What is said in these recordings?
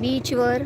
बीचवर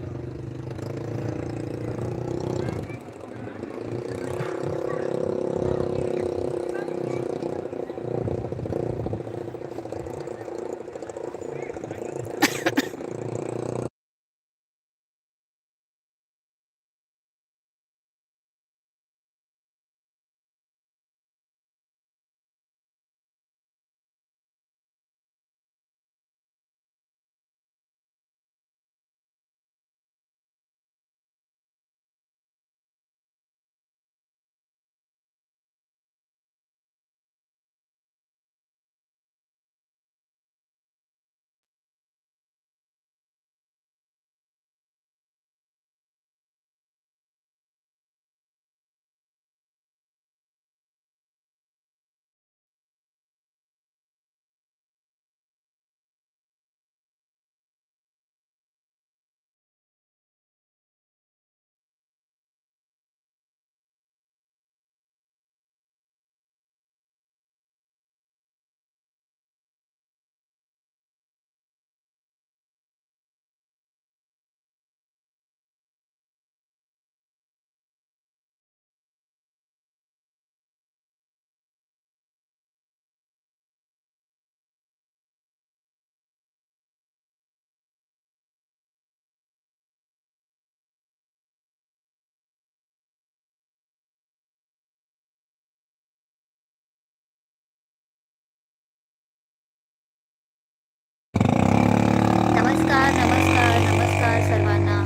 नमस्कार नमस्कार नमस्कार सर्वांना.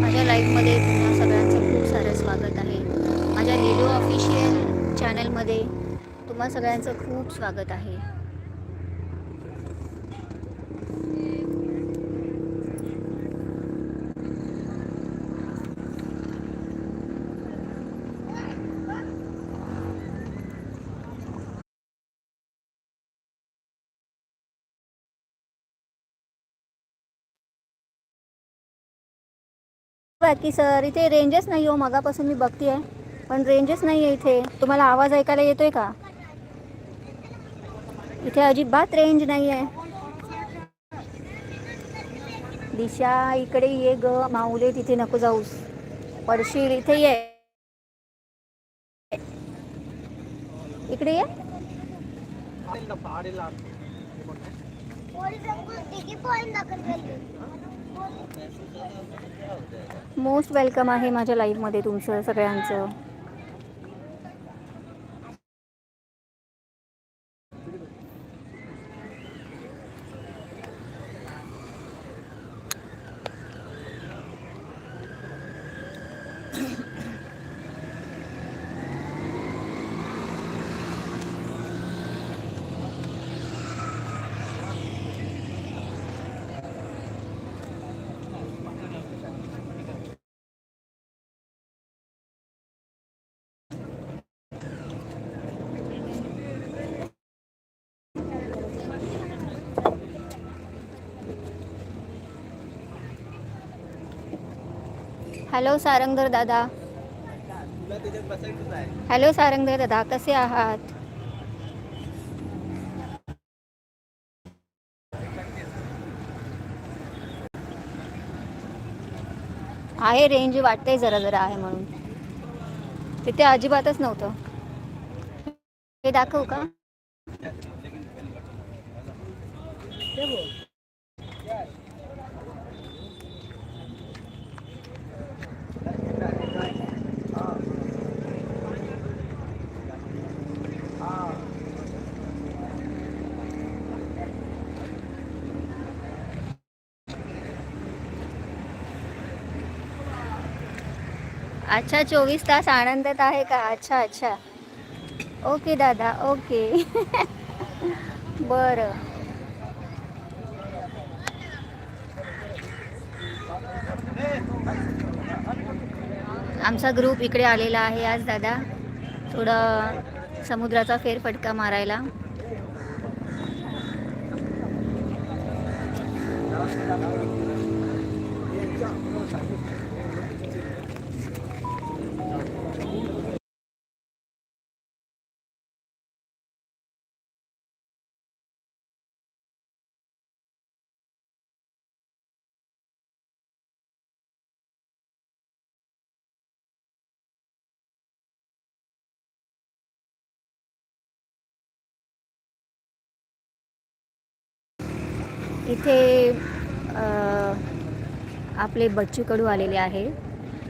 माझ्या लाईफमध्ये तुम्हा सगळ्यांचं खूप सारं स्वागत आहे. माझ्या लिडो ऑफिशियल चॅनलमध्ये तुम्हा सगळ्यांचं खूप स्वागत आहे. बाकी सर इथे रेंजच नाही हो मगापासून मी बघते आहे पण रेंजच नाही आहे इथे. तुम्हाला आवाज ऐकायला येतोय का? इथे अजिबात रेंज नाही आहे दिशा इकडे ये ग. माऊले तिथे नको जाऊस. पडशील इथे ये. इकडे ये. मोस्ट वेलकम आहे माझ्या लाईफमध्ये तुमचं सगळ्यांचं. हॅलो सारंगधर दादा हॅलो सारंगधर दादा कसे आहात? आहे रेंज वाटतंय जरा जरा आहे म्हणून. तिथे अजिबातच नव्हतं. हे दाखवू का? अच्छा चोवीस तास आनंदात आहे का? अच्छा अच्छा. ओके दादा ओके. बरं. आमचा ग्रुप इकडे आलेला आहे आज दादा. थोडं समुद्राचा फेरफटका मारायला. इथे आपले बच्चू कडू आलेले आहे.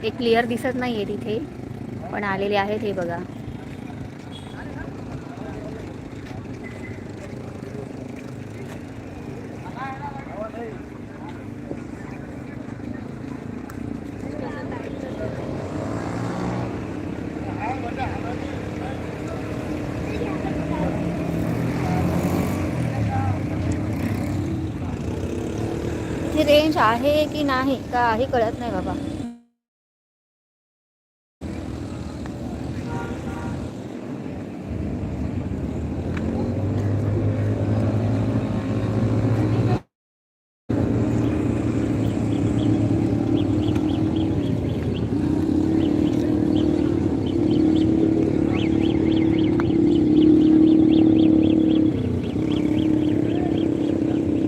ते क्लिअर दिसत नाही आहे तिथे पण आलेले आहेत हे बघा इथे रेंज आहे की नाही काही कळत नाही बाबा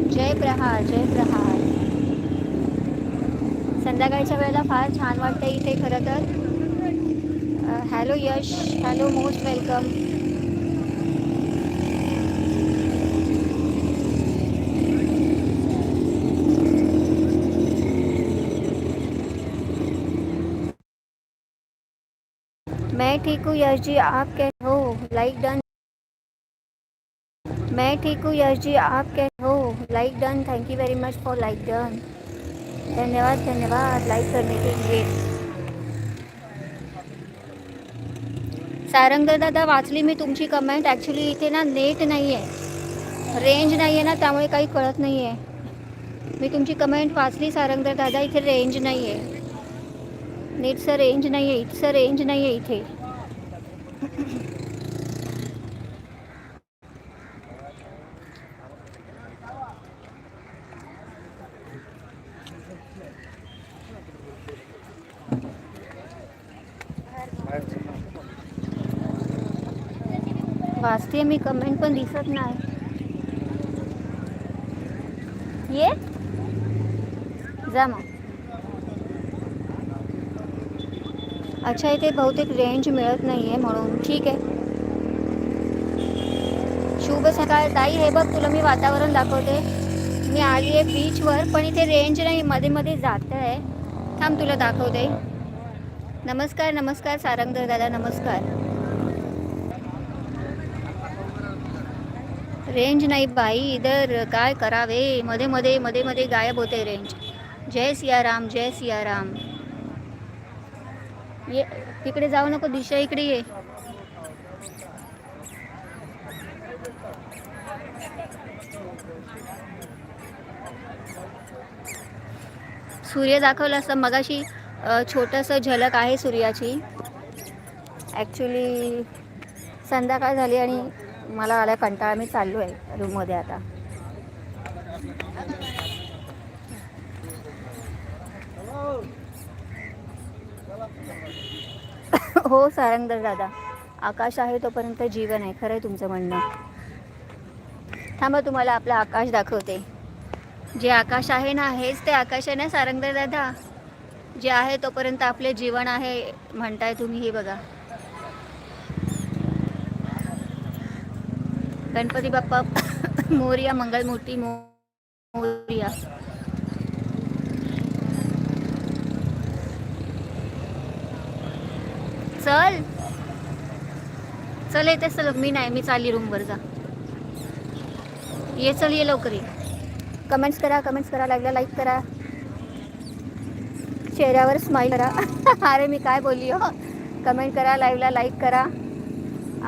जय प्रहार जय प्रहार संध्याकाळच्या वेळेला फार छान वाटतं इथे खरं तर hello Yash hello most welcome मैं ठीक हूँ यश जी आप कैसे हो? लाइक डन मैं ठीक हूँ यश जी आप कैसे हो? Like done thank you very much for like done धन्यवाद धन्यवाद लाइक करने के लिए। सारंग दादा वाचली मी तुमची कमेंट ॲक्च्युली इथे ना नेट नाही आहे रेंज नाही आहे ना त्यामुळे काही कळत नाही आहे मी तुमची कमेंट वाचली सारंगधर दादा इथे रेंज नाही आहे नेटचं रेंज नाही आहे इथचं रेंज नाही आहे इथे. वाचते मी कमेंट पण दिसत नाही. ये. जा मग. अच्छा इथे बहुतेक रेंज मिळत नाही आहे म्हणून. ठीक आहे. शुभ सकाळ. ताई हे बघ तुला मी वातावरण दाखवते. मी आली आहे बीचवर पण इथे रेंज नाही. मध्ये मध्ये जात आहे थांब तुला दाखवते. नमस्कार नमस्कार सारंगधर दादा नमस्कार. रेंज नाही बाई इधर. काय करावे? मध्ये मध्ये मध्ये मध्ये गायब होते रेंज जय सियाराम जय सियाराम. ये तिकडे जाऊ नको दिशा इकडे ये. सूर्य दाखवला असं मगाशी छोटंसं झलक आहे सूर्याची. ॲक्च्युली संध्याकाळ झाली आणि मला आला कंटाळा मी चाललो आहे रूममध्ये आता. हो सारंगदर दादा. आकाश आहे तोपर्यंत जीवन आहे खरं आहे तुमचं म्हणणं. थांबा तुम्हाला आपलं आकाश दाखवते. जे आकाश आहे ना हेच ते आकाश आहे ना सारंगदर दादा? जे आहे तोपर्यंत आपले जीवन आहे म्हणताय तुम्ही हे बघा. गणपती बाप्पा मोरिया मंगलमूर्ती मोर्या. चल. चल येते चल मी नाही मी चालली रूमवर जा. ये चल ये लवकर ये. कमेंट्स करा कमेंट्स करा लागल्या लाईक करा. चेहऱ्यावर स्माईल करा. अरे मी काय बोलली हो? कमेंट करा लाईव्हला लाईक करा.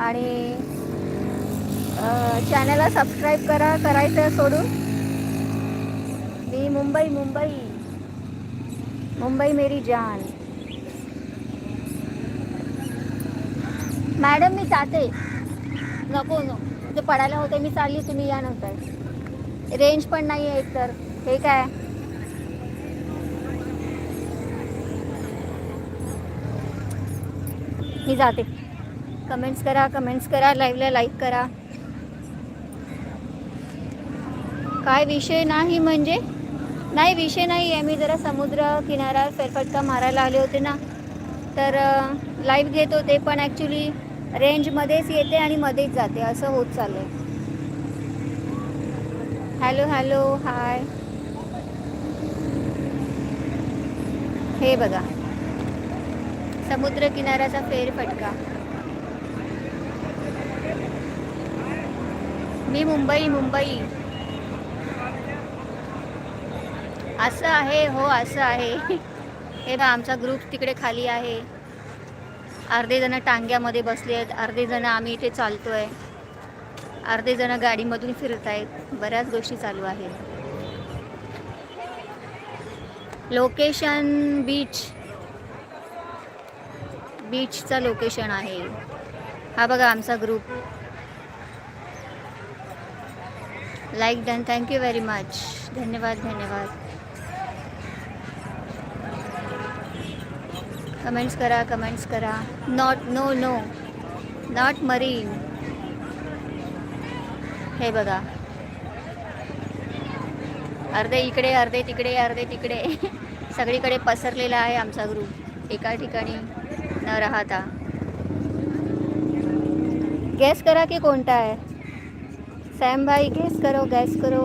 आणि चॅनलला सबस्क्राईब करा करायचं सोडून. मी मुंबई मुंबई. मुंबई मेरी जान. मॅडम मी जाते. नको नको. ते पडायला होते मी चालली तुम्ही या नंतर. रेंज पण नाही आहे एकतर. हे काय? मी जाते. कमेंट्स करा कमेंट्स करा लाईव्हला लाईक करा. काय विषय नाही म्हणजे? नाही विषय नाही आहे मी जरा समुद्र किनारा फेरफटका मारायला आले होते ना. तर लाईव्ह घेत होते पण ॲक्च्युली रेंजमध्येच येते आणि मध्येच जाते. असं होत चाललं आहे हॅलो हॅलो हाय. हे बघा. समुद्र किनाऱ्याचा फेरफटका. मी मुंबई मुंबई. असं आहे हो असं आहे. हे बघा आमचा ग्रुप तिकडे खाली आहे. अर्धे जण टांग्यामध्ये बसले आहेत अर्धे जण आम्ही इथे चालतोय. अर्धे जण गाडीमधून फिरत आहेत बऱ्याच गोष्टी चालू आहेत. लोकेशन बीच बीचचं लोकेशन आहे. हा बघा आमचा group like done thank you very much धन्यवाद धन्यवाद. कमेंट्स करा कमेंट्स करा. Not no no not marine हे बघा. अर्धे इकडे अर्धे तिकडे अर्धे तिकडे. सगळीकडे पसरलेला आहे आमचा ग्रुप एका ठिकाणी न राहता. गॅस करा की कोणता आहे? सॅम भाई गॅस करो गॅस करो.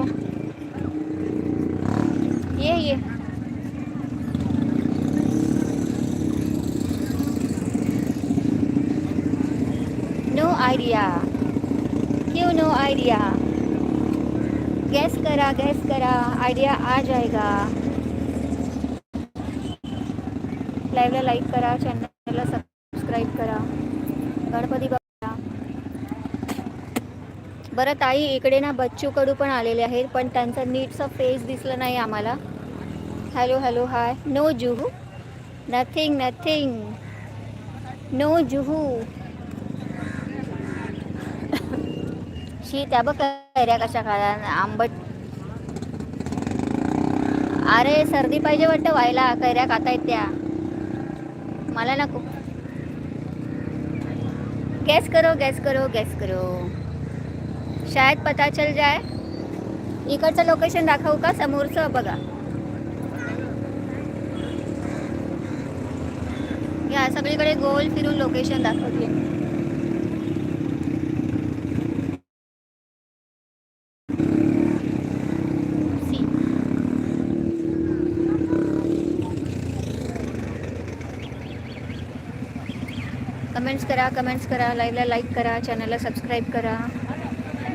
ये ये. आयडिया क्यों नो आइडिया गैस करा गैस करा. आइडिया आ जाएगा. लाईव्हला लाईक करा चॅनलला सबस्क्राईब करा. गणपती बाबा बरं ताई इकडे ना बच्चू कडू पण आलेले आहेत पण त्यांचा नीटचा फेस दिसला नाही आम्हाला. Hello hello hi no Juhu nothing nothing no Juhu शी त्या बघ कैऱ्या कशा खाल्या आंबट. अरे सर्दी पाहिजे वाटतं व्हायला. कैऱ्या खातायत त्या. मला नको. गॅस करो गॅस करो गॅस करो. शायद पता चल जाय. इकडचं लोकेशन दाखवू का? समोरचं बघा. या सगळीकडे गोल फिरून लोकेशन दाखवते. कमेंट्स करा कमेंट्स करा लाईव्हला लाईक करा चॅनलला सबस्क्राईब करा.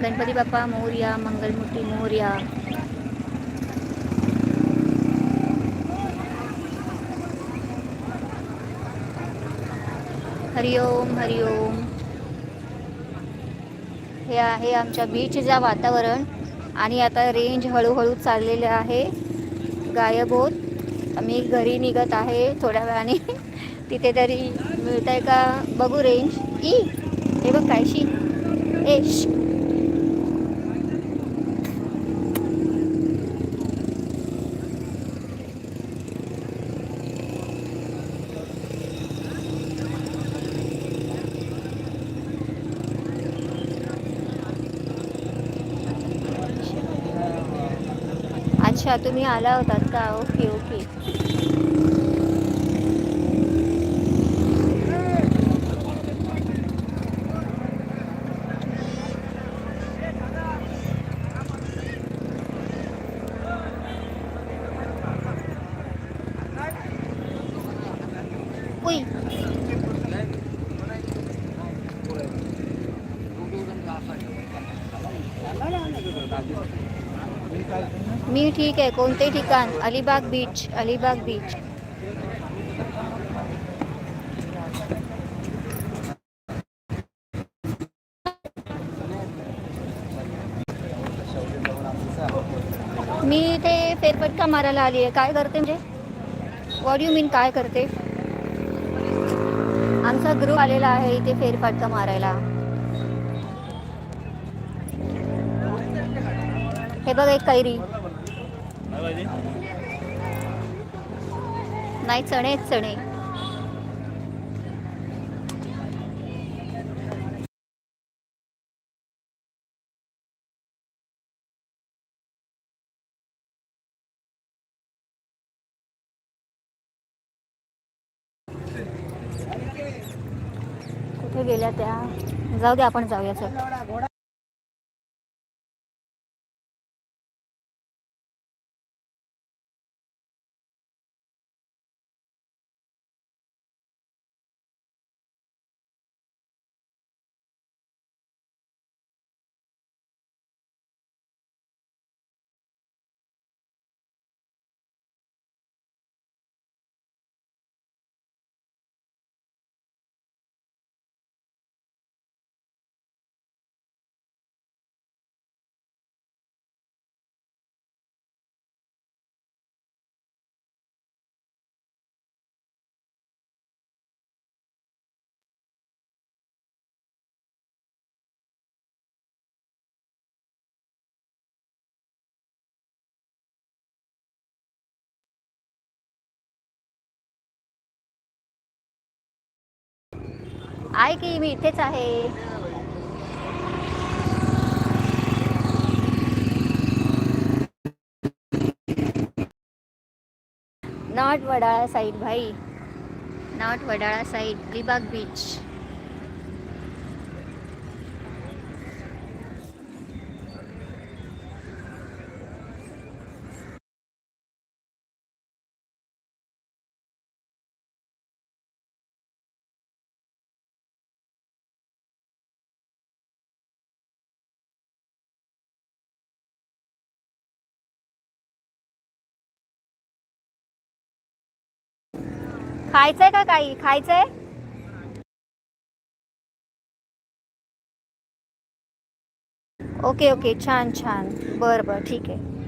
गणपती बाप्पा मोर्या मंगलमूर्ती मोर्या. हरिओम हरिओम हे आहे आमच्या बीचचं वातावरण आणि आता रेंज हळूहळू चाललेलं आहे. गायब होत. मी घरी निघत आहे थोड्या वेळाने. तिथे तरी मिळत आहे का? बघू रेंज ई हे बघ कायशी ए अच्छा तुम्ही आला होतात का? ओके ओके उई मी ठीक आहे कोणते ठिकाण अलिबाग बीच अलिबाग बीच मी इथे फेरफटका मारायला आली आहे. काय करते म्हणजे? वॉट यू मीन काय करते? आमचा ग्रुप आलेला आहे इथे फेरफटका मारायला. हे बघ एक कैरी. नाही चणे चणे. कुठे गेल्या त्या? जाऊ दे आपण जाऊया सर आहे की मी इथेच आहे? नॉट वडाळा साईड भाई. Not Wadala side Alibag beach खायचंय का काही? खायचंय? ओके ओके छान छान. बरं बरं. ठीक आहे.